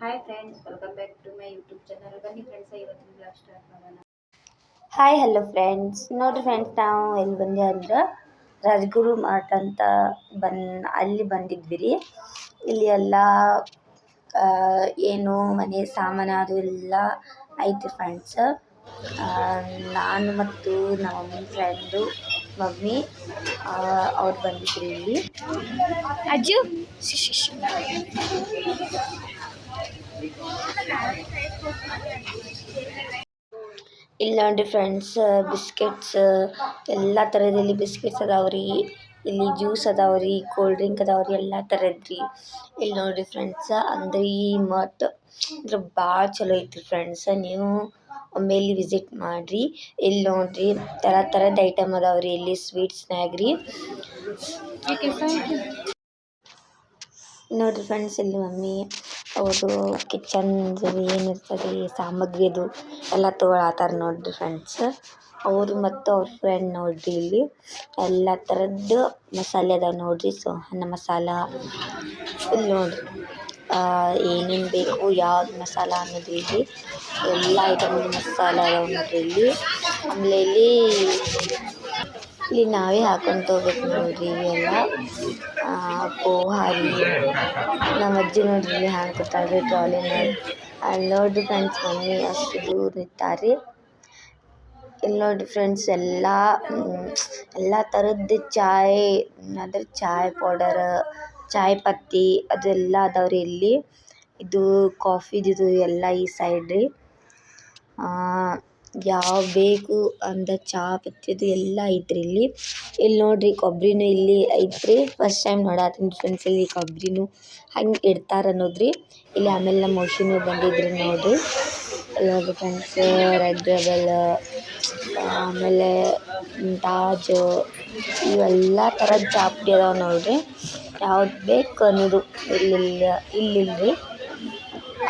Hi friends hi hello friends ನೋಡಿರಿ friends ನಾವು ಎಲ್ಲಿ ಬಂದೆ ಅಂದ್ರೆ ರಾಜಗುರು ಮಾರ್ಟ್ ಅಂತ ಬನ್ ಅಲ್ಲಿ ಬಂದಿದ್ವಿ ರೀ ಇಲ್ಲಿ ಎಲ್ಲ ಏನು ಮನೆ ಸಾಮಾನು ಅದು ಎಲ್ಲ ಐತಿ ಫ್ರೆಂಡ್ಸ್ ನಾನು ಮತ್ತು ನಮ್ಮ ಫ್ರೆಂಡು ಮಮ್ಮಿ ಅವ್ರು ಬಂದಿದ್ರು ಇಲ್ಲಿ. ಅಜ್ಜು? ಇಲ್ಲಿ ನೋಡಿ ಫ್ರೆಂಡ್ಸ್ ಬಿಸ್ಕೆಟ್ಸ್ ಎಲ್ಲ ಥರದಲ್ಲಿ ಬಿಸ್ಕೆಟ್ಸ್ ಅದಾವ್ರಿ ಇಲ್ಲಿ ಜ್ಯೂಸ್ ಅದಾವ್ರಿ ಕೋಲ್ಡ್ ಡ್ರಿಂಕ್ ಅದಾವ್ರಿ ಎಲ್ಲ ಥರದ್ರಿ. ಇಲ್ಲಿ ನೋಡ್ರಿ ಫ್ರೆಂಡ್ಸ್ ಅಂದರೆ ಈ ಮತ್ತು ಅಂದ್ರೆ ಭಾಳ ಚಲೋ ಐತ್ರಿ ಫ್ರೆಂಡ್ಸ್ ನೀವು ಒಮ್ಮೆ ಇಲ್ಲಿ ವಿಸಿಟ್ ಮಾಡ್ರಿ. ಇಲ್ಲಿ ನೋಡ್ರಿ ಥರ ಥರದ ಐಟಮ್ ಅದಾವ್ರಿ. ಇಲ್ಲಿ ಸ್ವೀಟ್ಸ್ನ್ಯಾಗ ರೀ ನೋಡ್ರಿ ಫ್ರೆಂಡ್ಸ್ ಇಲ್ಲಿ ಮಮ್ಮಿ ಅವರು ಕಿಚನ್ ಏನಿರ್ತದೆ ಸಾಮಗ್ರಿ ಅದು ಎಲ್ಲ ತೊಗೊಳತ್ತಾರ ನೋಡ್ರಿ ಫ್ರೆಂಡ್ಸ್ ಅವರು ಮತ್ತು ಅವ್ರ ಫ್ರೆಂಡ್ ನೋಡ್ರಿ ಇಲ್ಲಿ. ಎಲ್ಲ ಥರದ್ದು ಮಸಾಲೆ ಅದಾವೆ ನೋಡ್ರಿ. ಸೊ, ಅನ್ನ ಮಸಾಲ. ಇಲ್ಲಿ ನೋಡ್ರಿ. ಏನೇನು ಬೇಕು, ಯಾವ್ದು ಮಸಾಲ ಅನ್ನೋದು ಇಲ್ಲಿ. ಎಲ್ಲ ಐಟಮ್ ಮಸಾಲ ಅದಾವ ನೋಡ್ರಿ ಇಲ್ಲಿ. ಆಮೇಲೆ ಇಲ್ಲಿ ಇಲ್ಲಿ ನಾವೇ ಹಾಕೊಂಡು ಹೋಗ್ಬೇಕು ನೋಡ್ರಿ ಇವೆಲ್ಲ. ಪೋಹಾ ನಮ್ಮ ಅಜ್ಜಿ ನೋಡ್ರಿ ಇಲ್ಲಿ ಹ್ಯಾಂಗೆ ಕೂತಾಳ್ರಿ ಟ್ರಾಲಿನ ಅಲ್ಲಿ ನೋಡಿರಿ ಫ್ರೆಂಡ್ಸ್ ಮಮ್ಮಿ ಅಷ್ಟು ದೂರ ನಿಂತಾರ್ರಿ ಇಲ್ಲಿ ನೋಡಿ ಫ್ರೆಂಡ್ಸ್ ಎಲ್ಲ ಎಲ್ಲ ಥರದ್ದು ಚಾಯ್, ಅಂದರೆ ಚಾಯ್ ಪೌಡರ್ ಚಾಯ್ ಪತ್ತಿ ಅದೆಲ್ಲ ಅದಾವ್ರಿ ಇಲ್ಲಿ. ಇದು ಕಾಫಿದು ಎಲ್ಲ ಈ ಸೈಡ್ ರೀ. ಯಾವ ಬೇಕು ಅಂದ ಚಾ ಪತ್ತಿದು ಎಲ್ಲ ಐತ್ರಿ ಇಲ್ಲಿ. ಇಲ್ಲಿ ನೋಡ್ರಿ ಕೊಬ್ಬರಿನೂ ಇಲ್ಲಿ ಐತ್ರಿ. ಫಸ್ಟ್ ಟೈಮ್ ನೋಡಾತೀನಿ ಫ್ರೆಂಡ್ಸ್ ಇಲ್ಲಿ ಕೊಬ್ಬರಿನೂ ಹಂಗೆ ಇಡ್ತಾರ ಅನ್ನೋದ್ರಿ. ಇಲ್ಲಿ ಆಮೇಲೆ ನಮ್ಮ ಮೋಶಿನೂ ಬಂದಿದ್ರಿ ನೋಡ್ರಿ. ಫ್ರೆಂಡ್ಸ್ ರೆಡ್ ರೆಬಲ್ ಆಮೇಲೆ, ತಾಜ್, ಇವೆಲ್ಲ ಥರದ ಚಾಪುಡಿ ಅದಾವ ನೋಡ್ರಿ. ಯಾವ್ದು ಬೇಕು ಅನ್ನೋದು ಇಲ್ಲಿಲ್ಲ, ಇಲ್ಲಿಲ್ರಿ.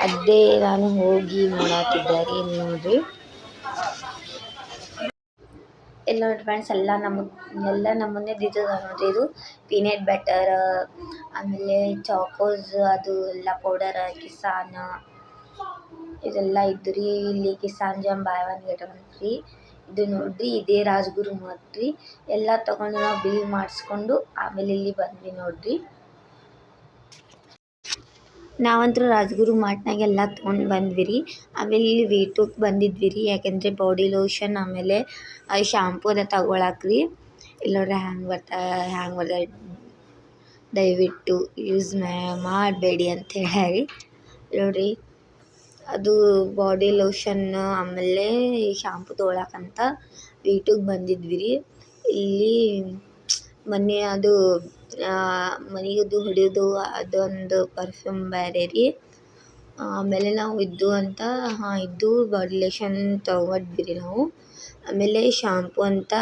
ಅದೇ ನಾನು ಹೋಗಿ ನೋಡತ್ತಿದ್ದೆ ರೀ ಇಲ್ಲಿ ನೋಡ್ರಿ ಎಲ್ಲ ಫ್ರೆಂಡ್ಸ್ ಎಲ್ಲ ನಮ್ಮ, ಎಲ್ಲ ನಮ್ಮನ್ನೇ ದಿದ್ದದ ನೋಡ್ರಿ ಇದು. ಪೀನಟ್ ಬಟರ್ ಆಮೇಲೆ ಚಾಕೋಸ್ ಅದು ಎಲ್ಲ ಪೌಡರ್ ಕಿಸಾನ್ ಇದೆಲ್ಲ ಇದ್ದು ರೀ ಇಲ್ಲಿ Kisan jam buy one get one free ಇದು ನೋಡ್ರಿ, ಇದೇ ರಾಜಗುರು ಮಾರ್ಟ್ ರೀ ಎಲ್ಲ ತಗೊಂಡು ನಾವು ಬಿಲ್ ಮಾಡಿಸ್ಕೊಂಡು ಆಮೇಲೆ ಇಲ್ಲಿ ಬಂದ್ವಿ ನೋಡ್ರಿ. ನಾವಂತೂ ರಾಜಗುರು ಮಾರ್ಟ್ನಾಗ ಎಲ್ಲ ತೊಗೊಂಡು ಬಂದ್ವಿ ರೀ ಆಮೇಲೆ ಇಲ್ಲಿ ವೀಟೂಕ್ ಬಂದಿದ್ವಿ ರೀ ಯಾಕೆಂದರೆ ಬಾಡಿ ಲೋಷನ್ ಆಮೇಲೆ ಶಾಂಪೂ ಅದ ಇಲ್ಲ ರೀ ಇಲ್ಲಿ ನೋಡ್ರಿ ಹ್ಯಾಂಗೆ ಬರ್ತಾ ಹ್ಯಾಂಗೆ ಬರ್ತಾ, ದಯವಿಟ್ಟು ಯೂಸ್ ಮಾಡಬೇಡಿ ಅಂತ ಹೇಳಿ. ನೋಡ್ರಿ. ಅದು ಬಾಡಿ ಲೋಷನ್ ಆಮೇಲೆ ಶಾಂಪೂ ತೊಗೊಳಕ್ಕಂತ ವೀಟಿಗೆ ಟೂಗೆ ಬಂದಿದ್ವಿ ರೀ ಇಲ್ಲಿ ಮೊನ್ನೆ ಅದು ಮನೆಯದು, ಹೊಡೆಯೋದು, ಅದೊಂದು ಪರ್ಫ್ಯೂಮ್ ಬೇರೆ ರೀ. ಆಮೇಲೆ ನಾವು ಇದ್ದು ಅಂತ, ಹಾಂ, ಇದ್ದು ಬಾಡಿ ಲೋಷನ್ ತೊಗೊಂಡ್ವಿ ರೀ ನಾವು. ಆಮೇಲೆ ಶಾಂಪೂ ಅಂತ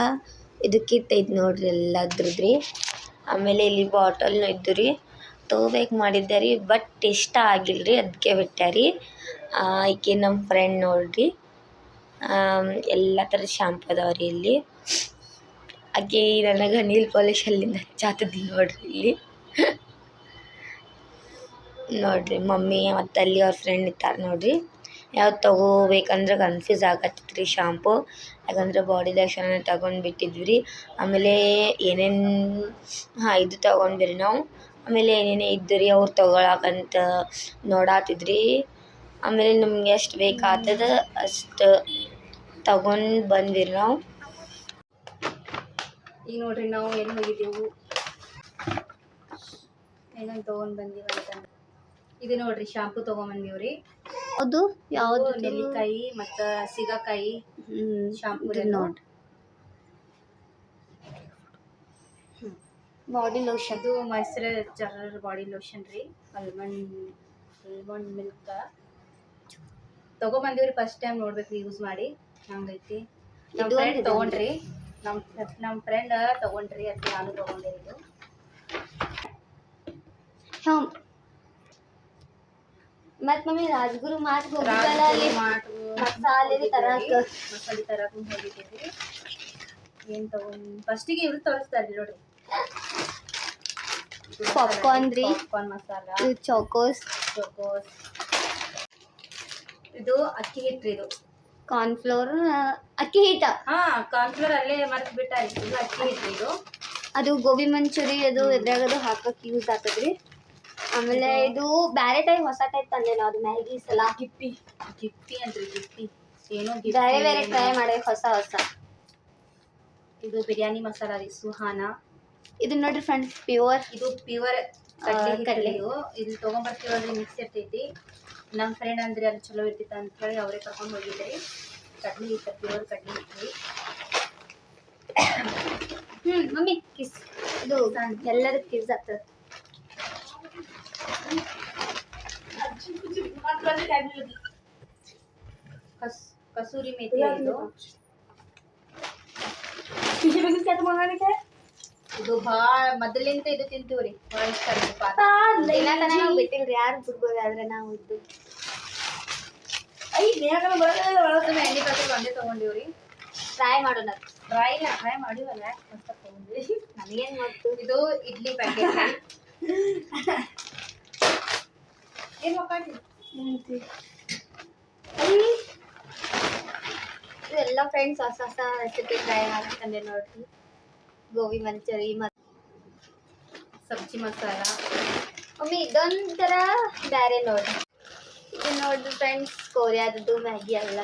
ಇದು ಕಿಟ್ ನೋಡ್ರಿ ಎಲ್ಲದ್ರದ್ದು ರೀ ಆಮೇಲೆ ಇಲ್ಲಿ ಬಾಟಲ್ನು ಇದ್ದು ರೀ ತೊಗೋಬೇಕು ಮಾಡಿದ್ದೆ ರೀ ಬಟ್ ಇಷ್ಟ ಆಗಿಲ್ಲ ರೀ ಅದಕ್ಕೆ ಬಿಟ್ಟೆ ರೀ. ಈಕೆ ನಮ್ಮ ಫ್ರೆಂಡ್ ನೋಡಿರಿ. ಎಲ್ಲ ಥರದ ಶ್ಯಾಂಪು ಅದಾವೆ ರೀ ಇಲ್ಲಿ. ಆಕೆ ನನಗೆ ನೀಲ್ ಪಾಲಿಶ್ ಅಲ್ಲಿಂದ ಹಚ್ಚಾತದ್ದು ನೋಡಿರಿ ಇಲ್ಲಿ. ನೋಡಿರಿ, ಮಮ್ಮಿ ಮತ್ತು ಅಲ್ಲಿ ಅವ್ರ ಫ್ರೆಂಡ್ ಇರ್ತಾರೆ ನೋಡಿರಿ. ಯಾವ್ದು ತೊಗೋಬೇಕಂದ್ರೆ ಕನ್ಫ್ಯೂಸ್ ಆಗತ್ತಿತ್ತು ರೀ ಶಾಂಪು ಯಾಕಂದ್ರೆ ಬಾಡಿ ಲೋಷನ್ ತಗೊಂಡು ಬಿಟ್ಟಿದ್ವಿ ರೀ. ಆಮೇಲೆ ಏನೇನು, ಹಾಂ, ಇದು ತಗೊಂಡ್ವಿ ರೀ ನಾವು. ಆಮೇಲೆ ಏನೇನೋ ಇದ್ದು ರೀ ಅವ್ರು ತೊಗೊಳಕ್ಕಂತ ನೋಡಾತಿದ್ರಿ. ಆಮೇಲೆ ನಮ್ಗೆ ಎಷ್ಟು ಬೇಕಾಗ್ತದ ಅಷ್ಟು ತಗೊಂಡು ಬಂದಿರಿ ನಾವು. ಈಗ ನೋಡ್ರಿ ನಾವು ಏನು ಹೋಗಿದ್ದೆವು. ಏನಂತ ತಗೊಂಡ್ ಬಂದೀವಿ ಅಂತ. ಇದು ನೋಡ್ರಿ ಶಾಂಪೂ ರೀ ಅದು ಯಾವುದು? ನೆಲ್ಲಿಕಾಯಿ ಮತ್ತು ಸಿಗಕಾಯಿ. ಶಾಂಪು ನೋಡ್ರಿ. ಬಾಡಿ ಲೋಷನ್ ಅದು ಮಾಯ್ಶ್ಚರೈಸರ್ ಬಾಡಿ ಲೋಷನ್ ರೀ ಆಲ್ಮಂಡ್ ಆಲ್ಮಂಡ್ ಮಿಲ್ಕ್. ರೀ ಫಸ್ಟ್ ಟೈಮ್ ನೋಡ್ಬೇಕು ಯೂಸ್ ಮಾಡಿ ಹಂಗೈತಿ. ನಮ್ಮ ಫ್ರೆಂಡ್ ತೊಗೊಂಡ್ರಿ. ನಮ್ಮ ನಮ್ಮ ಫ್ರೆಂಡ್ ತೊಗೊಂಡ್ರಿ ಅದಕ್ಕೆ ನಾನು ತೊಗೊಂಡೆ ಇದು. ಹಾಂ ಮತ್ ಮಮ್ಮಿ ರಾಜಗುರು ಮಾತು ಹೋಗಿದ್ದಲ್ಲ ಅಲ್ಲಿ? ಮಸಾಲೆ ತರಾಕ. ಮಸಾಲೆ ತರಕ ಹೋಗಿದ್ದೀವಿ ಏನು ತಗೊಂಡು ಫಸ್ಟಿಗೆ ಇವ್ರು ತೋರಿಸ್ತಾರ್ರಿ ನೋಡ್ರಿ. Popcorn ರೀ. ಪಾಪ್ಕಾರ್ನ್ ಮಸಾಲ ಇದು ಚೋಕೋಸ್ ಚೋಕೋಸ್ ಇದು ಅಕ್ಕಿ ಹಿಟ್ಟು ಇದು. ಕಾರ್ನ್ಫ್ಲೋರ್ ಅಕ್ಕಿ ಹಿಟ್ಟ. ಹಾ ಕಾರ್ನ್ಫ್ಲೋರ್ ಅಲ್ಲೇ ಮರ್ತ್ ಬಿಟ್ಟಾರಿ ಇದು ಅಕ್ಕಿ ಹಿಟ್ಟು ಇದು. ಅದು ಗೋಬಿ ಮಂಚೂರಿ ಅದು ಎದ್ರಾಗದು ಹಾಕಕ್ಕೆ ಯೂಸ್ ಆಗ್ತದ್ರಿ. ಆಮೇಲೆ ಇದು ಬ್ಯಾರೆ ಟೈಪ್ ಹೊಸ ಟೈಪ್ ತಂದೆ ನಾವು ಅದು ಮ್ಯಾಗಿ ಸಲ. ಗಿಪ್ಪಿ. ಗಿಪ್ಪಿ ಅಂತ್ರಿ ಗಿಪ್ಪಿ. ಏನೋ ಬೇರೆ ಬೇರೆ ಟ್ರೈ ಮಾಡಿ ಹೊಸ ಹೊಸ. ಇದು ಬಿರಿಯಾನಿ ಮಸಾಲ ರೀ ಸುಹಾನ. ಇದು ನೋಡ್ರಿ ಫ್ರೆಂಡ್ಸ್ ಪ್ಯೂರ್ ಇದು ಪ್ಯೂರ್ ಕಡ್ಲೆ. ಇದು. ತಗೊಂಡ್ಬರ್ತೀವಿ ತೊಗೊಂಬರ್ತೀವಲ್ರಿ ಮಿಕ್ಸ್ ಇರ್ತೈತಿ. ನಮ್ಮ ಫ್ರೆಂಡ್ ಅಂದ್ರೆ ಅಲ್ಲಿ ಚಲೋ ಇರ್ತೈತೆ ಅಂತ ಹೇಳಿ ಅವರೇ ಕರ್ಕೊಂಡು ಹೋಗಿದ್ರಿ. ಕಡ್ಲಿ ಇತ್ತು ಪ್ಯೂರ್ ಕಡ್ಲಿ ಇತ್ತು ಹ್ಮ್ ಮಮ್ಮಿ ಕಿಸ್ ಇದು ಎಲ್ಲದಕ್ಕೆ ಕಿಸ್ ಆಗ್ತದೆ. ಕಸ್ ಕಸೂರಿ ಮೇಥಿ ಇದು. ಇದು ಭಾಳ ಮೊದಲಿಂದ ಇದು ತಿಂತೀವ್ರಿ. ಭಾಳ ಇಷ್ಟ ನಾವು ಬಿಟ್ಟಿಲ್ರಿ ಯಾರು ಬಿಡ್ಬೋದು ಆದ್ರೆ ನಾವು ಇದ್ದು. ಒಳಗೆ ಎಣ್ಣೆ ಪ್ಯಾಕೆಟ್ ಒಂದೇ ತೊಗೊಂಡಿವ್ರಿ. ಟ್ರೈ ಮಾಡೋಣ. ಟ್ರೈ ಇಲ್ಲ ಟ್ರೈ ಮಾಡಿವಲ್ಲ ಮಸ್ತ್ ತೊಗೊಂಡ್ವಿ ನಮಗೇನ್ ಗೊತ್ತು? ಇದು ಇಡ್ಲಿ ಪ್ಯಾಕೆಟ್ ಏನು ಮಕ್ಕಳಿ ಎಲ್ಲ ಫ್ರೆಂಡ್ಸ್ ಹೊಸ ಹೊಸ ರೆಸಿಪಿ ಟ್ರೈ ಮಾಡ್ಕೊಂಡೆ ನೋಡ್ರಿ. ಗೋಬಿ ಮಂಚೂರಿ ಮತ್ತು ಸಬ್ಜಿ ಮಸಾಲ. ಮಮ್ಮಿ ಇದೊಂಥರ ಬೇರೆ ನೋಡಿ. ಇದು ನೋಡ್ರಿ ಫ್ರೆಂಡ್ಸ್ ಕೋರಿಯಾದದ್ದು, ಮ್ಯಾಗಿ ಎಲ್ಲ